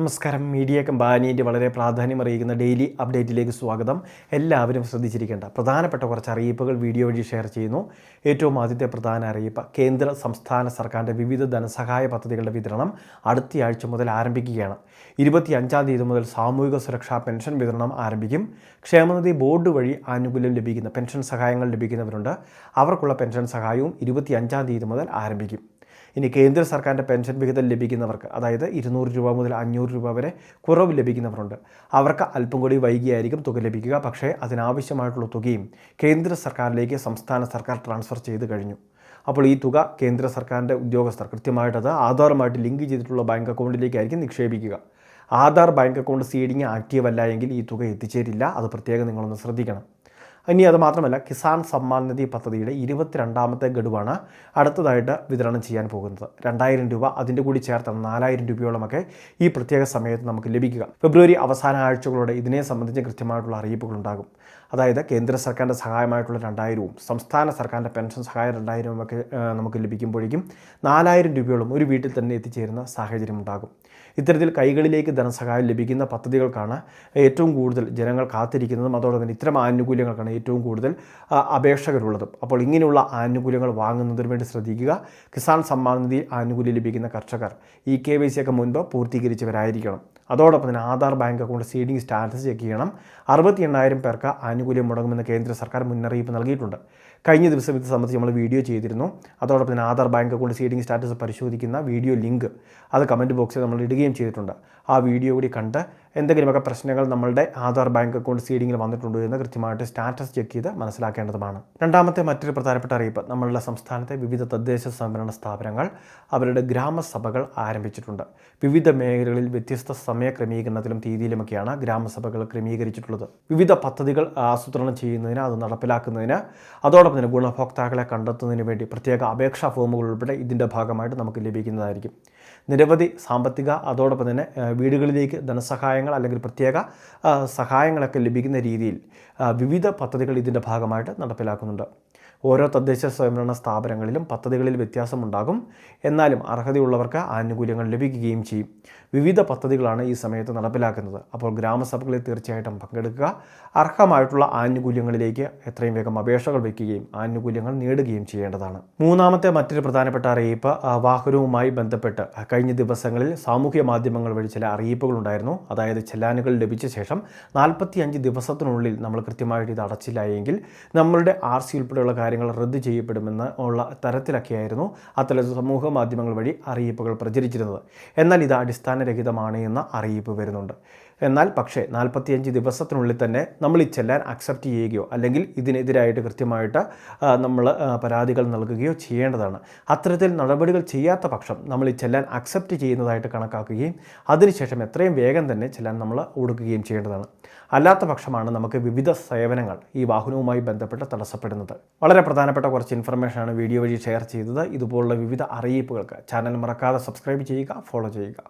നമസ്കാരം. മീഡിയ കമ്പാനിയുടെ വളരെ പ്രാധാന്യം അറിയിക്കുന്ന ഡെയിലി അപ്ഡേറ്റിലേക്ക് സ്വാഗതം. എല്ലാവരും ശ്രദ്ധിച്ചിരിക്കേണ്ട പ്രധാനപ്പെട്ട കുറച്ച് അറിയിപ്പുകൾ വീഡിയോ വഴി ഷെയർ ചെയ്യുന്നു. ഏറ്റവും ആദ്യത്തെ പ്രധാന അറിയിപ്പ് കേന്ദ്ര സംസ്ഥാന സർക്കാരിന്റെ വിവിധ ധനസഹായ പദ്ധതികളുടെ വിതരണം അടുത്തയാഴ്ച മുതൽ ആരംഭിക്കുകയാണ്. ഇരുപത്തി അഞ്ചാം തീയതി മുതൽ സാമൂഹിക സുരക്ഷാ പെൻഷൻ വിതരണം ആരംഭിക്കും. ക്ഷേമനിധി ബോർഡ് വഴി ആനുകൂല്യം ലഭിക്കുന്ന പെൻഷൻ സഹായങ്ങൾ ലഭിക്കുന്നവരുണ്ട്. അവർക്കുള്ള പെൻഷൻ സഹായവും ഇരുപത്തി അഞ്ചാം തീയതി മുതൽ ആരംഭിക്കും. ഇനി കേന്ദ്ര സർക്കാരിന്റെ പെൻഷൻ വിഹിതം ലഭിക്കുന്നവർക്ക് അതായത് ഇരുന്നൂറ് രൂപ മുതൽ അഞ്ഞൂറ് രൂപ വരെ കുറവ് ലഭിക്കുന്നവരുണ്ട്. അവർക്ക് അല്പം കൂടി വൈകിയായിരിക്കും തുക ലഭിക്കുക. പക്ഷേ അതിനാവശ്യമായിട്ടുള്ള തുകയും കേന്ദ്ര സർക്കാരിലേക്ക് സംസ്ഥാന സർക്കാർ ട്രാൻസ്ഫർ ചെയ്ത് കഴിഞ്ഞു. അപ്പോൾ ഈ തുക കേന്ദ്ര സർക്കാരിന്റെ ഉദ്യോഗസ്ഥർ കൃത്യമായിട്ടത് ആധാറുമായിട്ട് ലിങ്ക് ചെയ്തിട്ടുള്ള ബാങ്ക് അക്കൗണ്ടിലേക്കായിരിക്കും നിക്ഷേപിക്കുക. Aadhaar bank account seeding active അല്ല എങ്കിൽ ഈ തുക എത്തിച്ചേരില്ല. അത് പ്രത്യേകം നിങ്ങളൊന്ന് ശ്രദ്ധിക്കണം. ഇനി അത് മാത്രമല്ല കിസാൻ സമ്മാൻ നിധി പദ്ധതിയുടെ ഇരുപത്തിരണ്ടാമത്തെ ഗഡുവാണ് അടുത്തതായിട്ട് വിതരണം ചെയ്യാൻ പോകുന്നത്. രണ്ടായിരം രൂപ അതിന്റെ കൂടി ചേർത്താണ് നാലായിരം രൂപയോളമൊക്കെ ഈ പ്രത്യേക സമയത്ത് നമുക്ക് ലഭിക്കുക. ഫെബ്രുവരി അവസാന ആഴ്ചകളോടെ ഇതിനെ സംബന്ധിച്ച് കൃത്യമായിട്ടുള്ള അറിയിപ്പുകളുണ്ടാകും. അതായത് കേന്ദ്ര സർക്കാരിന്റെ സഹായമായിട്ടുള്ള രണ്ടായിരവും സംസ്ഥാന സർക്കാരിന്റെ പെൻഷൻ സഹായം രണ്ടായിരവും ഒക്കെ നമുക്ക് ലഭിക്കുമ്പോഴേക്കും നാലായിരം രൂപയോളം ഒരു വീട്ടിൽ തന്നെ എത്തിച്ചേരുന്ന സാഹചര്യം ഉണ്ടാകും. ഇത്തരത്തിൽ കൈകളിലേക്ക് ധനസഹായം ലഭിക്കുന്ന പദ്ധതികൾക്കാണ് ഏറ്റവും കൂടുതൽ ജനങ്ങൾ കാത്തിരിക്കുന്നതും അതോടൊപ്പം തന്നെ ഇത്തരം ആനുകൂല്യങ്ങൾക്കാണ് ഏറ്റവും കൂടുതൽ അപേക്ഷകരുള്ളതും. അപ്പോൾ ഇങ്ങനെയുള്ള ആനുകൂല്യങ്ങൾ വാങ്ങുന്നതിന് വേണ്ടി ശ്രദ്ധിക്കുക. കിസാൻ സമ്മാൻ നിധി ആനുകൂല്യം ലഭിക്കുന്ന കർഷകർ ഈ കെ വൈ സി ഒക്കെ മുൻപ് പൂർത്തീകരിച്ചവരായിരിക്കണം. അതോടൊപ്പം തന്നെ Aadhaar bank account seeding status check ചെയ്യണം. അറുപത്തി എണ്ണായിരം പേർക്ക് ആനുകൂല്യം മുടങ്ങുമെന്ന് കേന്ദ്ര സർക്കാർ മുന്നറിയിപ്പ് നൽകിയിട്ടുണ്ട്. കഴിഞ്ഞ ദിവസം ഇത് സംബന്ധിച്ച് നമ്മൾ വീഡിയോ ചെയ്തിരുന്നു. അതോടൊപ്പം തന്നെ Aadhaar bank account seeding status പരിശോധിക്കുന്ന വീഡിയോ ലിങ്ക് അത് കമന്റ് ബോക്സിൽ നമ്മൾ ഇടുകയും ചെയ്തിട്ടുണ്ട്. ആ വീഡിയോ കൂടി കണ്ട് എന്തെങ്കിലുമൊക്കെ പ്രശ്നങ്ങൾ നമ്മളുടെ ആധാർ ബാങ്ക് അക്കൗണ്ട് സീഡിങ്ങിൽ വന്നിട്ടുണ്ടോ എന്ന് കൃത്യമായിട്ട് സ്റ്റാറ്റസ് ചെക്ക് ചെയ്ത് മനസ്സിലാക്കേണ്ടതുമാണ്. രണ്ടാമത്തെ മറ്റൊരു പ്രധാനപ്പെട്ട അറിയിപ്പ് നമ്മളുടെ സംസ്ഥാനത്തെ വിവിധ തദ്ദേശ സംവരണ സ്ഥാപനങ്ങൾ അവരുടെ ഗ്രാമസഭകൾ ആരംഭിച്ചിട്ടുണ്ട്. വിവിധ മേഖലകളിൽ വ്യത്യസ്ത സമയ ക്രമീകരണത്തിലും തീയതിയിലുമൊക്കെയാണ് ഗ്രാമസഭകൾ ക്രമീകരിച്ചിട്ടുള്ളത്. വിവിധ പദ്ധതികൾ ആസൂത്രണം ചെയ്യുന്നതിന് അത് നടപ്പിലാക്കുന്നതിന് അതോടൊപ്പം തന്നെ ഗുണഭോക്താക്കളെ കണ്ടെത്തുന്നതിന് വേണ്ടി പ്രത്യേക അപേക്ഷാ ഫോമുകൾ ഉൾപ്പെടെ ഇതിന്റെ ഭാഗമായിട്ട് നമുക്ക് ലഭിക്കുന്നതായിരിക്കും. നിരവധി സാമ്പത്തിക അതോടൊപ്പം തന്നെ വീടുകളിലേക്ക് വീടുകളിലേക്ക് ധനസഹായങ്ങൾ അല്ലെങ്കിൽ പ്രത്യേക സഹായങ്ങളൊക്കെ ലഭിക്കുന്ന രീതിയിൽ വിവിധ പദ്ധതികൾ ഇതിന്റെ ഭാഗമായിട്ട് നടപ്പിലാക്കുന്നുണ്ട്. ഓരോ തദ്ദേശ സ്വയംഭരണ സ്ഥാപനങ്ങളിലും പദ്ധതികളിൽ വ്യത്യാസമുണ്ടാകും. എന്നാലും അർഹതയുള്ളവർക്ക് ആനുകൂല്യങ്ങൾ ലഭിക്കുകയും ചെയ്യും. വിവിധ പദ്ധതികളാണ് ഈ സമയത്ത് നടപ്പിലാക്കുന്നത്. അപ്പോൾ ഗ്രാമസഭകളിൽ തീർച്ചയായിട്ടും പങ്കെടുക്കുക. അർഹമായിട്ടുള്ള ആനുകൂല്യങ്ങളിലേക്ക് എത്രയും വേഗം അപേക്ഷകൾ വയ്ക്കുകയും ആനുകൂല്യങ്ങൾ നേടുകയും ചെയ്യേണ്ടതാണ്. മൂന്നാമത്തെ മറ്റൊരു പ്രധാനപ്പെട്ട അറിയിപ്പ് വാഹനവുമായി ബന്ധപ്പെട്ട് കഴിഞ്ഞ ദിവസങ്ങളിൽ സാമൂഹ്യ മാധ്യമങ്ങൾ വഴി ചില അറിയിപ്പുകളുണ്ടായിരുന്നു. അതായത് ചെല്ലാനുകൾ ലഭിച്ച ശേഷം നാൽപ്പത്തി ദിവസത്തിനുള്ളിൽ നമ്മൾ കൃത്യമായിട്ട് ഇത് അടച്ചില്ല എങ്കിൽ നമ്മളുടെ ആർ സി ഉൾപ്പെടെയുള്ള കാര്യങ്ങൾ റദ്ദ് ചെയ്യപ്പെടുമെന്ന് ഉള്ള തരത്തിലൊക്കെയായിരുന്നു അത്തരം സമൂഹ മാധ്യമങ്ങൾ വഴി അറിയിപ്പുകൾ പ്രചരിച്ചിരുന്നത്. എന്നാൽ ഇത് അടിസ്ഥാനരഹിതമാണ് എന്ന അറിയിപ്പ് വരുന്നുണ്ട്. എന്നാൽ പക്ഷേ നാൽപ്പത്തിയഞ്ച് ദിവസത്തിനുള്ളിൽ തന്നെ നമ്മൾ ഈ ചെല്ലാൻ അക്സെപ്റ്റ് ചെയ്യുകയോ അല്ലെങ്കിൽ ഇതിനെതിരായിട്ട് കൃത്യമായിട്ട് നമ്മൾ പരാതികൾ നൽകുകയോ ചെയ്യേണ്ടതാണ്. അത്തരത്തിൽ നടപടികൾ ചെയ്യാത്ത പക്ഷം നമ്മൾ ഈ ചെല്ലാൻ അക്സെപ്റ്റ് ചെയ്യുന്നതായിട്ട് കണക്കാക്കുകയും അതിനുശേഷം എത്രയും വേഗം തന്നെ ചെല്ലാൻ നമ്മൾ ഓടുക്കുകയും ചെയ്യേണ്ടതാണ്. അല്ലാത്ത പക്ഷമാണ് നമുക്ക് വിവിധ സേവനങ്ങൾ ഈ വാഹനവുമായി ബന്ധപ്പെട്ട് തടസ്സപ്പെടുന്നത്. വളരെ പ്രധാനപ്പെട്ട കുറച്ച് ഇൻഫർമേഷനാണ് വീഡിയോ വഴി ഷെയർ ചെയ്തത്. ഇതുപോലുള്ള വിവിധ അറിയിപ്പുകൾക്ക് ചാനൽ മറക്കാതെ സബ്സ്ക്രൈബ് ചെയ്യുക ഫോളോ ചെയ്യുക.